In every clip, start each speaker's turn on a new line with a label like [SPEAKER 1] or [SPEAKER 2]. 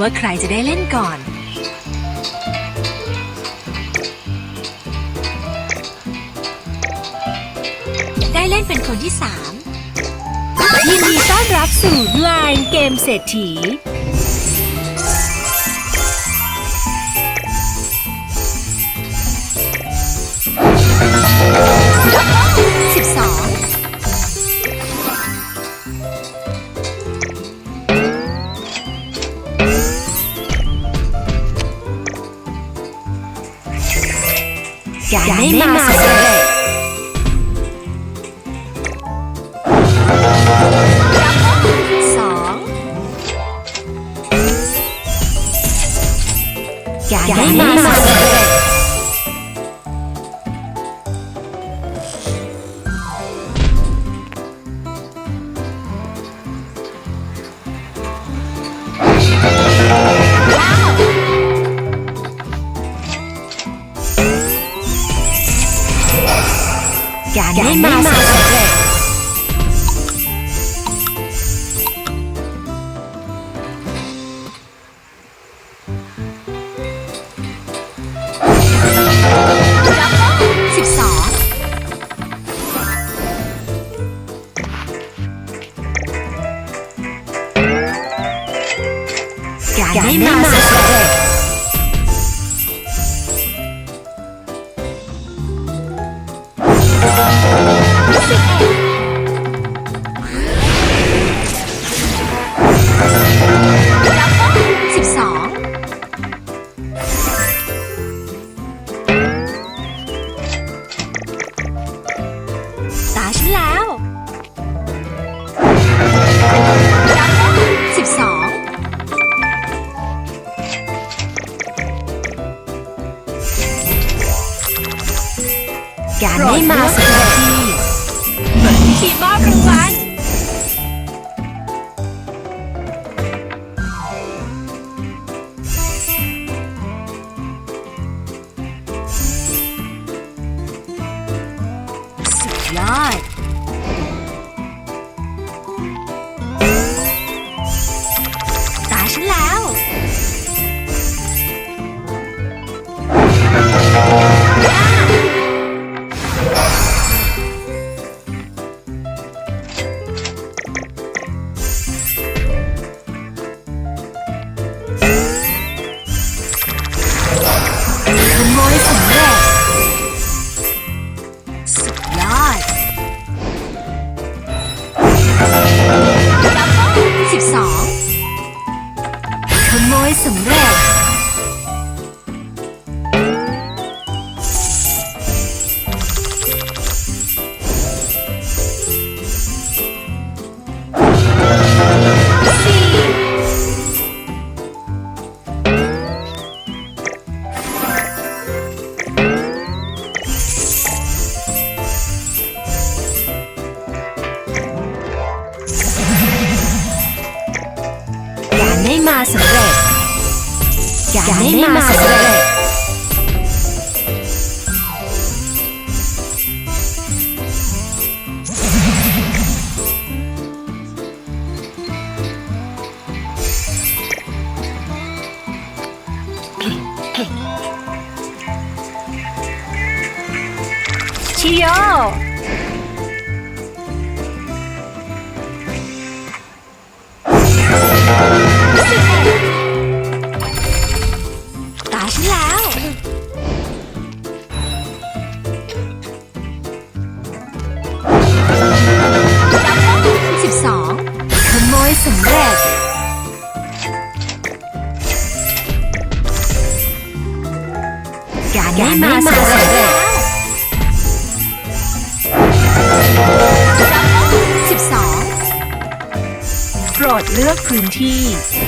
[SPEAKER 1] ว่าใครจะได้เล่นก่อน ได้เล่นเป็นคนที่สาม
[SPEAKER 2] ยินดีต้อนรับสู่ไลน์เกมเศรษฐี
[SPEAKER 1] การได้มาสัก
[SPEAKER 2] ทีทีมอบรางวัล 2
[SPEAKER 1] ขโมยสำเร็จ
[SPEAKER 2] 귀여워. cheese.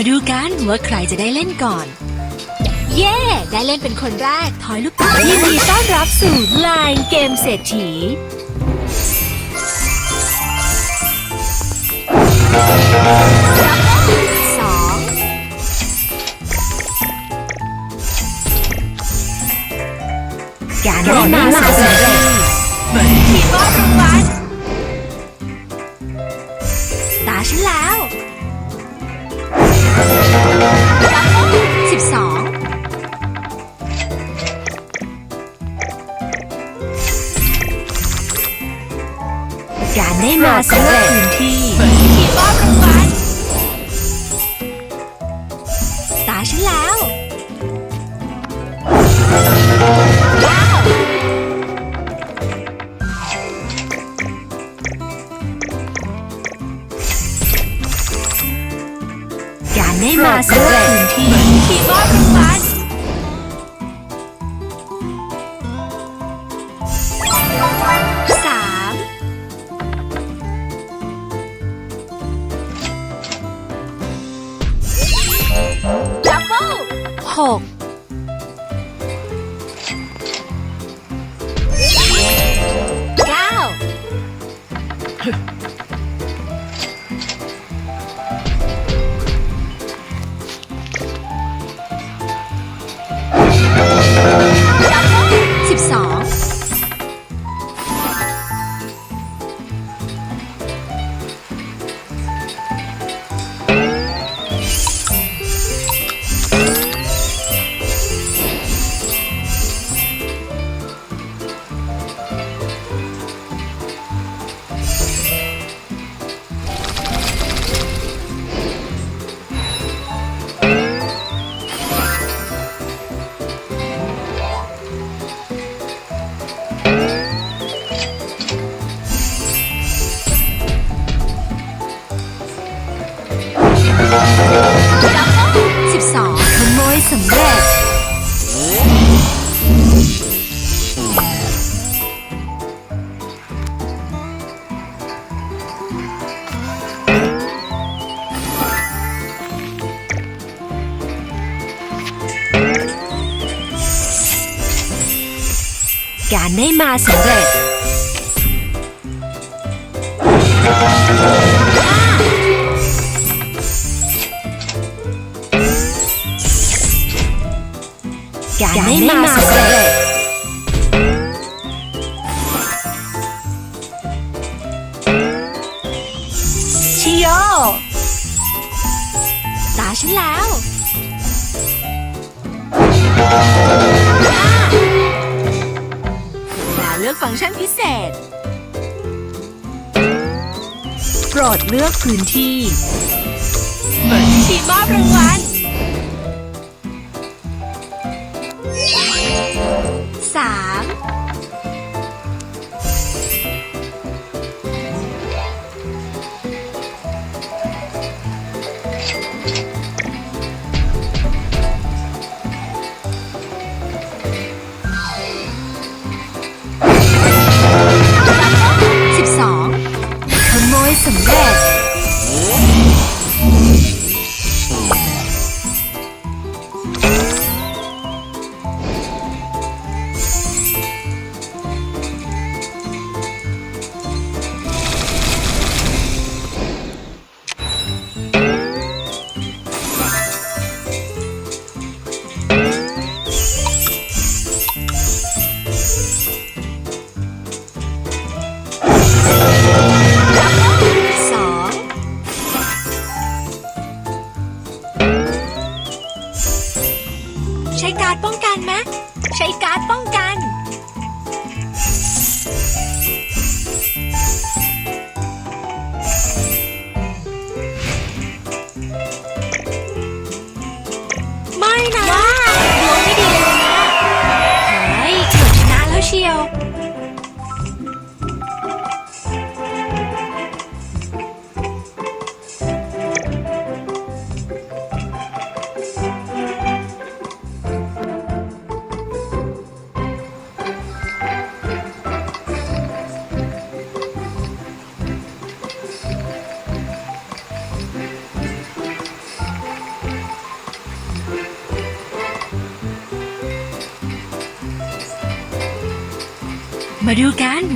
[SPEAKER 2] มาดูกันว่าใครจะได้เล่นก่อน เย้ ได้เล่นเป็นคนแรก ถอยลูกเต๋า
[SPEAKER 1] ยินดีต้อนรับสู่ไลน์เกมเศรษฐี
[SPEAKER 2] สอง
[SPEAKER 1] การได้มาสำเร็จ
[SPEAKER 2] ทีมมอบรางวัลตาฉันแล้ว
[SPEAKER 1] ได้มาสำเร็จพื้นที่
[SPEAKER 2] ตาฉันแล้ว ว้าว
[SPEAKER 1] การได้มาสำเร็จพื้นที่
[SPEAKER 2] ทีมมอบรางวัล
[SPEAKER 1] ห มาสำเร็จการได้มาสำเร็จชิโย
[SPEAKER 2] ตาฉันแล้ว
[SPEAKER 1] เลือกฟังก์ชันพิเศษ โปรดเลือกพื้นที่
[SPEAKER 2] ทีมอบรางวัล
[SPEAKER 1] மாமா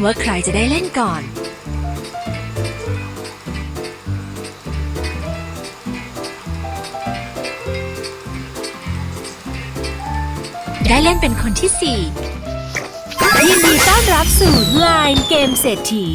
[SPEAKER 1] ว่าใครจะได้เล่นก่อน ได้เล่นเป็นคนที่สี่ยินดีต้อนรับสู่ไลน์เกมเศรษฐี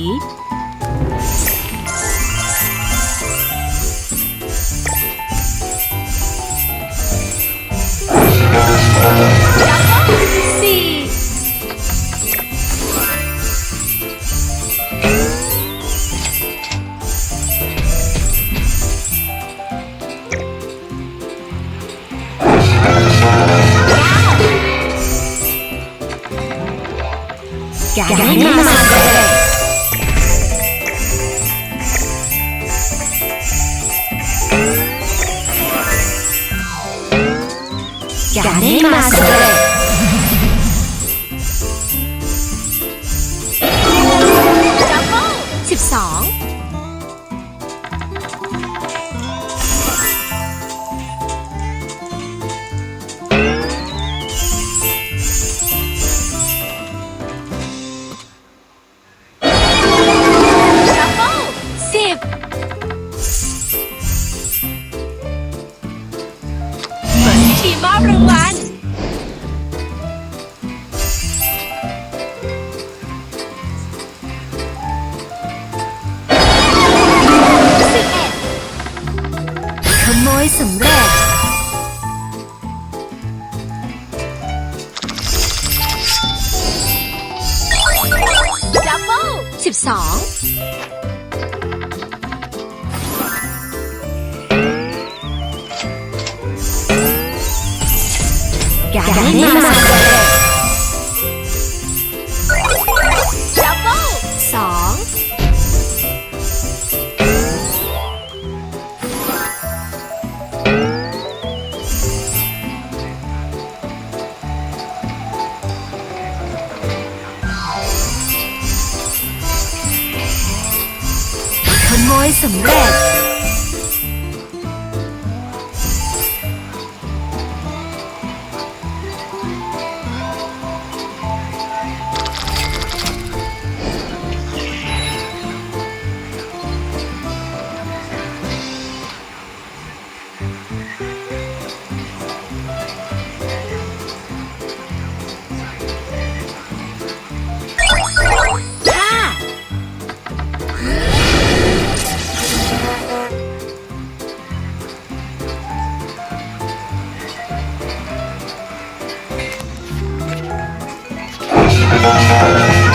[SPEAKER 2] Thank you.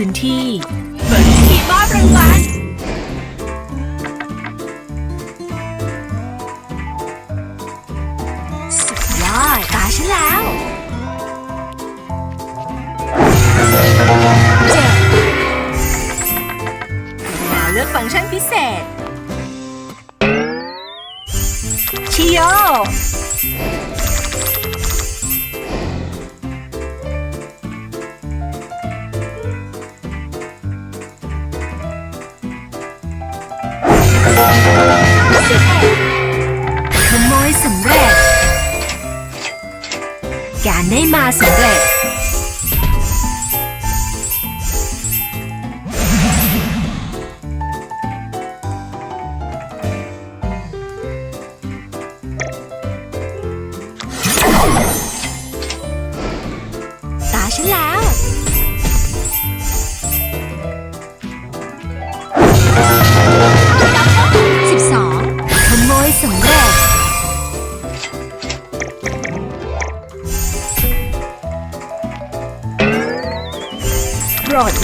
[SPEAKER 2] พื้นที่เปิดพิธีมอบรางวัล
[SPEAKER 1] สุดยอดตาฉันแล้วเจ็ด
[SPEAKER 2] มาเลือกฟังก์ชันพิเศษชิโย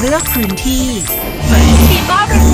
[SPEAKER 1] เลือ
[SPEAKER 2] กพื้นที่เปิดพิธีมอบรา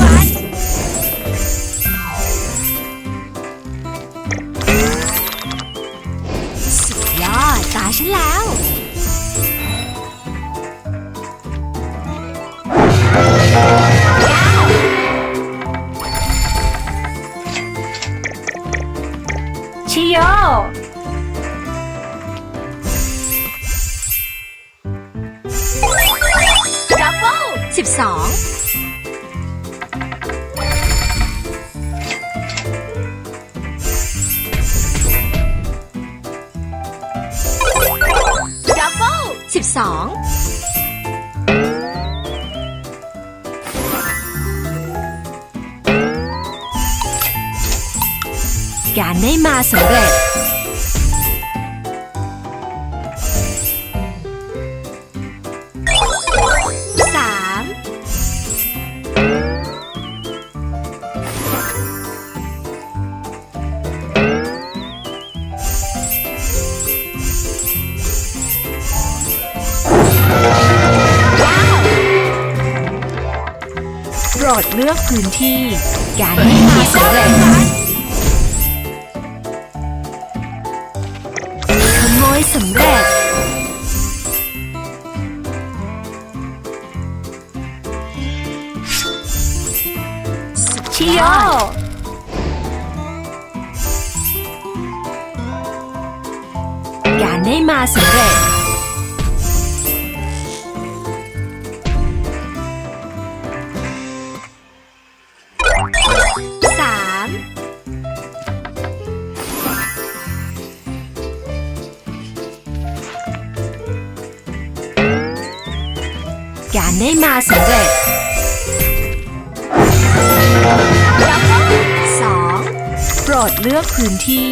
[SPEAKER 1] อง
[SPEAKER 2] การได้มาสำเร็จ รดเลือกพื้นที่ การได้มาสำเร็จ
[SPEAKER 1] ขโมยสำเร็จ
[SPEAKER 2] ชิโยการได้มาสำเร็จ
[SPEAKER 1] ให้มา
[SPEAKER 2] สำเร็จ
[SPEAKER 1] สอง
[SPEAKER 2] โปรดเลือกพื้นที่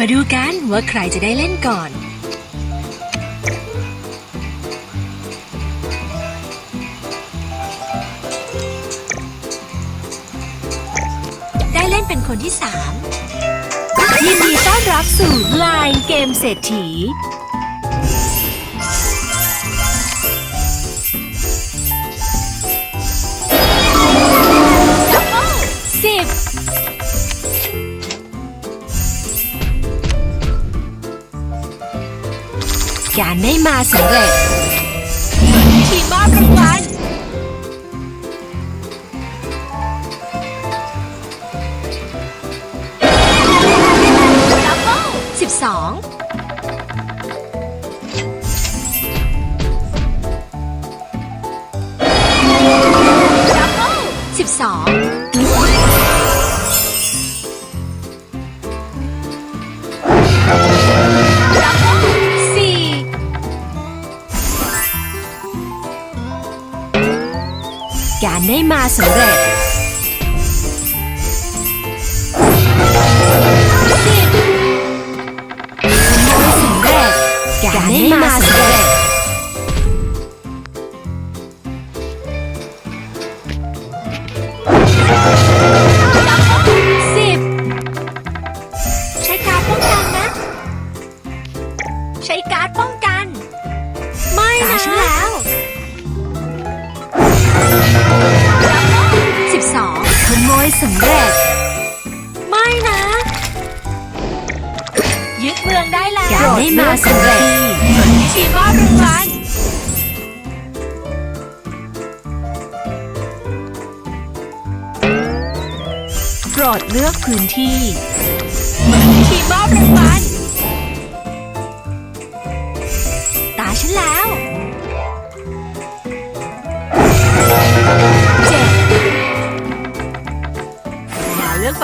[SPEAKER 2] มา
[SPEAKER 1] ดูกันว่าใครจะได้เล่นก่อน ได้เล่นเป็นคนที่สามยินดีต้อนรับสู่ Line เกมเศรษฐี การไ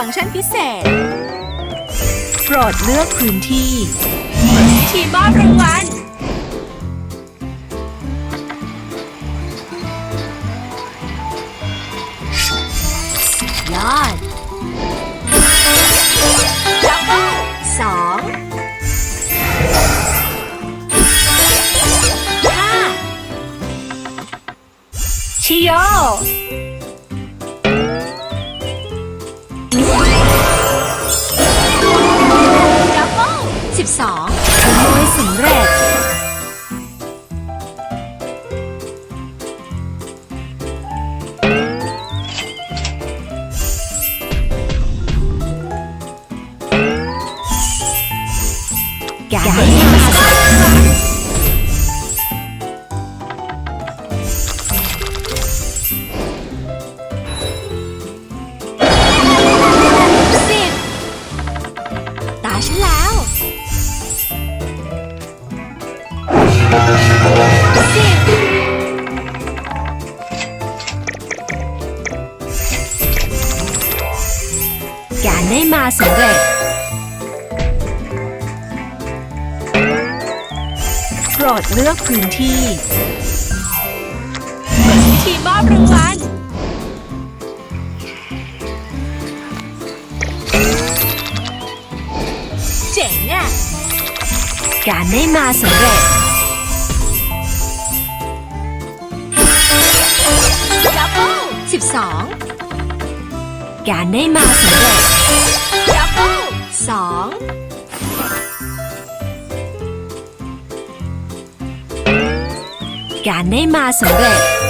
[SPEAKER 1] งก์ชันพิเศ
[SPEAKER 2] ษ
[SPEAKER 1] โปรดเลือกพื้นที่
[SPEAKER 2] ทีมมอบรางวัล
[SPEAKER 1] กา ลือกพื้นที่
[SPEAKER 2] ทีมมอบรางวัลเจ๋งอะ
[SPEAKER 1] การได้มาสำเร็จ
[SPEAKER 2] ดับเบิล
[SPEAKER 1] 12การได้มาสำเร็จ
[SPEAKER 2] ดับเบิล
[SPEAKER 1] 2 การได้มาสำเร็จ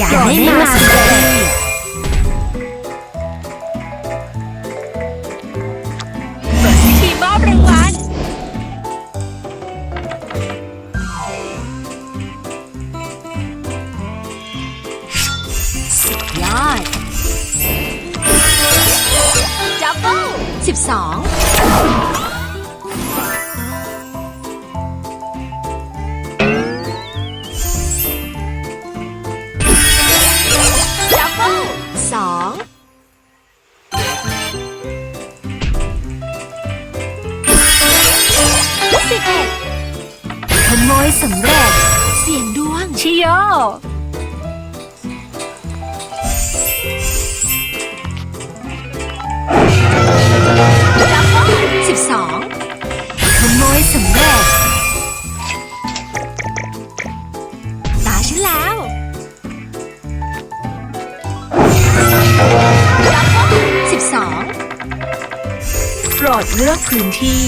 [SPEAKER 2] อ
[SPEAKER 1] ย่ารได้มาสำเร็จเปิดพิธีมอบ
[SPEAKER 2] รา
[SPEAKER 1] งวัล
[SPEAKER 2] ย
[SPEAKER 1] อด ดับเบิล
[SPEAKER 2] 12 พื้นที่